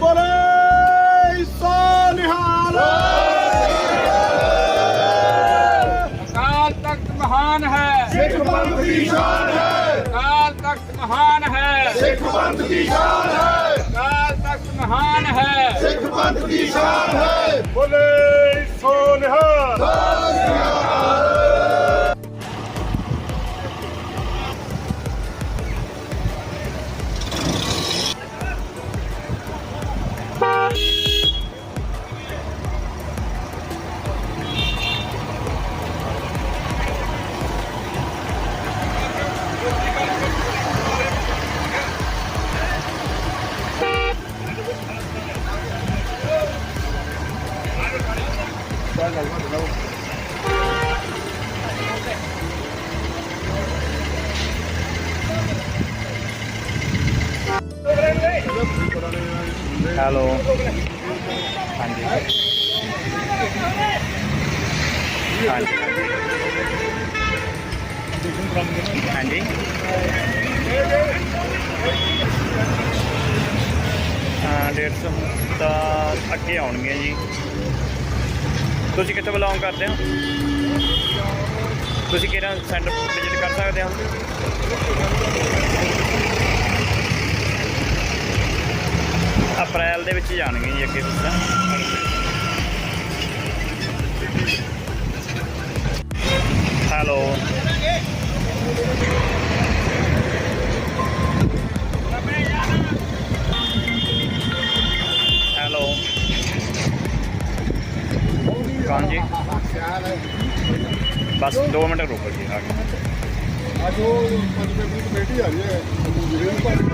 ਬੋਲੇ ਸੋ ਨਿਹਾਲ ਅਕਾਲ ਤਖਤ ਮਹਾਨ ਹੈ ਸਿੱਖ ਪੰਥ ਦੀ ਸ਼ਾਨ ਹੈ ਅਕਾਲ ਤਖਤ ਮਹਾਨ ਹੈ ਸਿੱਖ ਤਖਤ ਹੈ ਸਿੱਖ ਪੰਥ ਦੀ ਸ਼ਾਨ ਹੈ। ਬੋਲੇ ਸੋ ਨਿਹਾਲ। ਹੈਲੋ। ਹਾਂਜੀ। ਹਾਂਜੀ। ਹਾਂਜੀ ਹਾਂ 150 ਤਾਂ ਅੱਗੇ ਆਉਣਗੀਆਂ ਜੀ। ਤੁਸੀਂ ਕਿੱਥੇ ਬਿਲੋਂਗ ਕਰਦੇ ਹੋ? ਤੁਸੀਂ ਕਿਹੜਾ ਸੈਂਟਰ ਵਿਜ਼ਿਟ ਕਰ ਸਕਦੇ ਹੋ? ਅਪ੍ਰੈਲ ਦੇ ਵਿੱਚ ਜਾਣਗੇ ਜੀ ਅੱਗੇ ਤੁਸੀਂ ਕੌਣ ਜੀ। ਬਸ 2 ਮਿੰਟ ਰੁਕੋ ਜੀ, ਆ ਗਏ। ਅੱਜ ਉਹ ਪੰਜ ਮੈਂਬਰੀ ਕਮੇਟੀ ਆ ਰਹੀ ਹੈ ਜਿਹੜੇ ਭਾਜੀ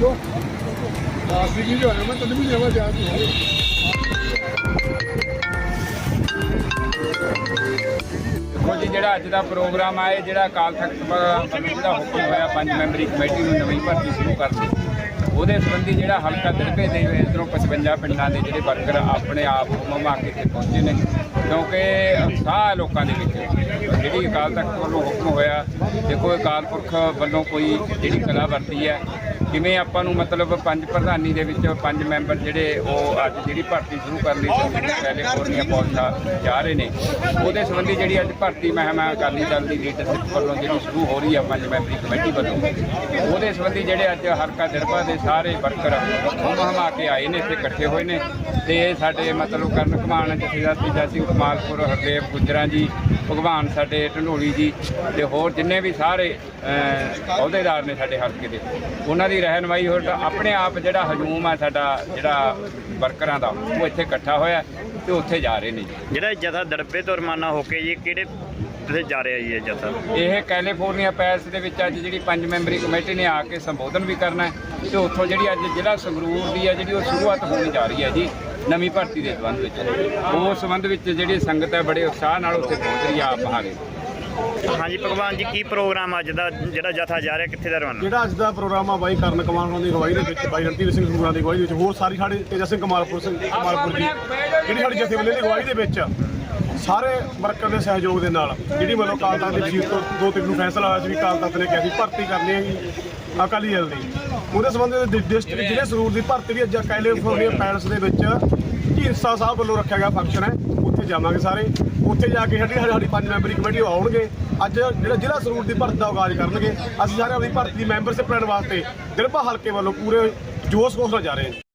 ਜੋ ਆਸੀ ਜੀ ਜੋ ਹੈ ਮੈਂ ਤੈਨੂੰ ਵੀ ਦੇਵਾ ਜਾ ਤੂੰ ਦੇਖੋ ਜੀ, ਜਿਹੜਾ ਅੱਜ ਦਾ ਪ੍ਰੋਗਰਾਮ ਆ ਜਿਹੜਾ ਅਕਾਲ ਤਖਤ ਵੱਲੋਂ ਹੁਕਮ ਹੋਇਆ, ਪੰਜ ਮੈਂਬਰੀ ਕਮੇਟੀ ਨੂੰ ਨਵੀਂ ਭਰਤੀ ਸ਼ੁਰੂ ਕਰਨ ਉਹਦੇ ਸੰਬੰਧੀ ਜਿਹੜਾ ਹਲਕਾ ਦਿਲਕੇ ਦੇ ਇਧਰੋਂ 55 ਪਿੰਡਾਂ ਦੇ ਜਿਹੜੇ ਵਰਕਰ ਆਪਣੇ ਆਪ ਮਮਾ ਕੇ 'ਤੇ ਪਹੁੰਚੇ ਨੇ, ਕਿਉਂਕਿ ਉਤਸ਼ਾਹ ਲੋਕਾਂ ਦੇ ਵਿੱਚ ਜਿਹੜੀ ਅਕਾਲ ਤਖਤ ਵੱਲੋਂ ਹੁਕਮ ਹੋਇਆ, ਦੇਖੋ ਅਕਾਲ ਪੁਰਖ ਵੱਲੋਂ ਕੋਈ ਜਿਹੜੀ ਕਲਾ ਵਰਤੀ ਹੈ ਜਿਵੇਂ ਆਪਾਂ ਨੂੰ ਮਤਲਬ ਪੰਜ ਪ੍ਰਧਾਨੀ ਦੇ ਵਿੱਚ ਪੰਜ ਮੈਂਬਰ ਜਿਹੜੇ ਉਹ ਅੱਜ ਜਿਹੜੀ ਭਰਤੀ ਸ਼ੁਰੂ ਕਰਨ ਲਈ ਕੈਲੀਫੋਰਨੀਆ ਪਹੁੰਚਾ ਜਾ ਰਹੇ ਨੇ, ਉਹਦੇ ਸੰਬੰਧੀ ਜਿਹੜੀ ਅੱਜ ਭਰਤੀ ਮਹਿਮਾ ਅਕਾਲੀ ਦਲ ਦੀ ਲੀਡਰਸ਼ਿਪ ਵੱਲੋਂ ਜਿਹੜੀ ਸ਼ੁਰੂ ਹੋ ਰਹੀ ਹੈ ਪੰਜ ਮੈਂਬਰੀ ਕਮੇਟੀ ਵੱਲੋਂ, ਉਹਦੇ ਸੰਬੰਧੀ ਜਿਹੜੇ ਅੱਜ ਹਰਕਾ ਦਿਰਪਾ ਦੇ ਸਾਰੇ ਵਰਕਰ ਹਮ ਹਮਾ ਕੇ ਆਏ ਨੇ, ਇੱਥੇ ਇਕੱਠੇ ਹੋਏ ਨੇ ਤੇ ਇਹ ਸਾਡੇ ਮਤਲਬ ਕਰਨ ਕਮਾਨ ਜਥੇਦਾਰ ਤੀਜਾ ਸਿੰਘ ਕਮਾਲਪੁਰ ਹਰਦੇਵ ਗੁਜਰਾਂ ਜੀ, ਭਗਵਾਨ ਸਾਡੇ ਢੰਡੋਲੀ ਜੀ ਤੇ ਹੋਰ ਜਿੰਨੇ ਵੀ ਸਾਰੇ ਅਹੁਦੇਦਾਰ ਨੇ ਸਾਡੇ ਹਲਕੇ ਦੇ, ਉਹਨਾਂ ਦੀ ਰਹਿਨਮਾਈ ਹੋਰ ਤਾਂ ਆਪਣੇ ਆਪ ਜਿਹੜਾ ਹਜੂਮ ਆ ਸਾਡਾ ਜਿਹੜਾ ਵਰਕਰਾਂ ਦਾ, ਉਹ ਇੱਥੇ ਇਕੱਠਾ ਹੋਇਆ ਤੇ ਉੱਥੇ ਜਾ ਰਹੇ ਨੇ ਜੀ। ਜਿਹੜਾ ਜਥਾ ਦੜਬੇ ਤੋਂ ਰਵਾਨਾ ਹੋ ਕੇ ਜੀ, ਕਿਹੜੇ ਤੇ ਜਾ ਰਿਹਾ ਜੀ ਇਹ ਜਥਾ। ਇਹ ਕੈਲੀਫੋਰਨੀਆ ਪੈਲਸ ਦੇ ਵਿੱਚ ਅੱਜ ਜਿਹੜੀ ਪੰਜ ਮੈਂਬਰੀ ਕਮੇਟੀ ਨੇ ਆ ਕੇ ਸੰਬੋਧਨ ਵੀ ਕਰਨਾ ਹੈ ਤੇ ਉੱਥੋਂ ਜਿਹੜੀ ਅੱਜ ਜ਼ਿਲ੍ਹਾ ਸੰਗਰੂਰ ਦੀ ਹੈ ਜਿਹੜੀ ਉਹ ਸ਼ੁਰੂਆਤ ਹੋਣੀ ਜਾ ਰਹੀ ਹੈ ਜੀ ਨਵੀਂ ਭਰਤੀ ਦੇ ਸੰਬੰਧ ਵਿੱਚ। ਉਸ ਸੰਬੰਧ ਵਿੱਚ ਜਿਹੜੀ ਸੰਗਤ ਹੈ ਬੜੇ ਉਤਸ਼ਾਹ ਨਾਲ ਉੱਥੇ ਪਹੁੰਚ ਰਹੀ ਆ ਆਪ ਹਾਰੇ ਹਾਂਜੀ ਭਗਵਾਨ ਜੀ ਕੀ ਪ੍ਰੋਗਰਾਮ ਅੱਜ ਦਾ ਜਿਹੜਾ ਜਥਾ ਜਾ ਰਿਹਾ ਕਿੱਥੇ ਦਾ ਰਵਾਨਾ? ਜਿਹੜਾ ਅੱਜ ਦਾ ਪ੍ਰੋਗਰਾਮ ਆ ਬਾਈ ਕਰਨ ਕਮਾਲ ਹੋਰਾਂ ਦੀ ਅਗਵਾਈ ਦੇ ਵਿੱਚ ਬਾਈ ਰਣਜੀਤ ਸਿੰਘ ਸੰਗੂਰਾਂ ਦੀ ਅਗਵਾਈ ਦੇ ਵਿੱਚ ਹੋਰ ਸਾਰੀ ਸਾਡੇ ਤੇਜਾ ਸਿੰਘ ਕਮਾਲਪੁਰ ਸਿੰਘ ਕਮਾਲਪੁਰ ਜੀ ਜਿਹੜੀ ਸਾਡੀ ਜਥੇਬੰਦੀ ਦੀ ਅਗਵਾਈ ਦੇ ਵਿੱਚ। ਸਾਰੇ ਵਰਕਰ ਦੇ ਸਹਿਯੋਗ ਦੇ ਨਾਲ ਜਿਹੜੀ ਮਤਲਬ ਕਾਲ ਤਖਤ ਦੀ ਸੀਟ ਤੋਂ ਦੋ ਤਿੰਨ ਨੂੰ ਫੈਸਲਾ ਹੋਇਆ ਸੀ ਵੀ ਕਾਲ ਤਖਤ ਨੇ ਕਿਹਾ ਸੀ ਭਰਤੀ ਕਰਨੀ ਹੈਗੀ ਅਕਾਲੀ ਦਲ ਦੀ। ਉਹਦੇ ਸੰਬੰਧ ਵਿੱਚ ਡਿਸਟ੍ਰਿਕਟ ਜ਼ਿਲ੍ਹੇ ਸਰੂਰ ਦੀ ਭਰਤੀ ਵੀ ਅੱਜ ਕੈਲੀਫੋਰਨੀਆ ਪੈਲਸ ਦੇ ਵਿੱਚ ਢੀਂਸਾ ਸਾਹਿਬ ਵੱਲੋਂ ਰੱਖਿਆ ਗਿਆ ਫੰਕਸ਼ਨ ਹੈ, ਉੱਥੇ ਜਾਵਾਂਗੇ ਸਾਰੇ। ਉੱਥੇ ਜਾ ਕੇ ਸਾਡੀ ਸਾਡੀ ਪੰਜ ਮੈਂਬਰੀ ਕਮੇਟੀ ਉਹ ਆਉਣਗੇ। ਅੱਜ ਜਿਹੜਾ ਜ਼ਿਲ੍ਹਾ ਸਰੂਰ ਦੀ ਭਰਤੀ ਦਾ ਆਗਾਜ਼ ਕਰਨਗੇ, ਅਸੀਂ ਸਾਰੇ ਆਪਣੀ ਭਰਤੀ ਦੀ ਮੈਂਬਰਸ਼ਿਪ ਲੈਣ ਵਾਸਤੇ ਦਿਲਪਾ ਹਲਕੇ ਵੱਲੋਂ ਪੂਰੇ ਜੋਸ਼ ਖੋਸ਼ ਨਾਲ ਜਾ ਰਹੇ ਹਾਂ।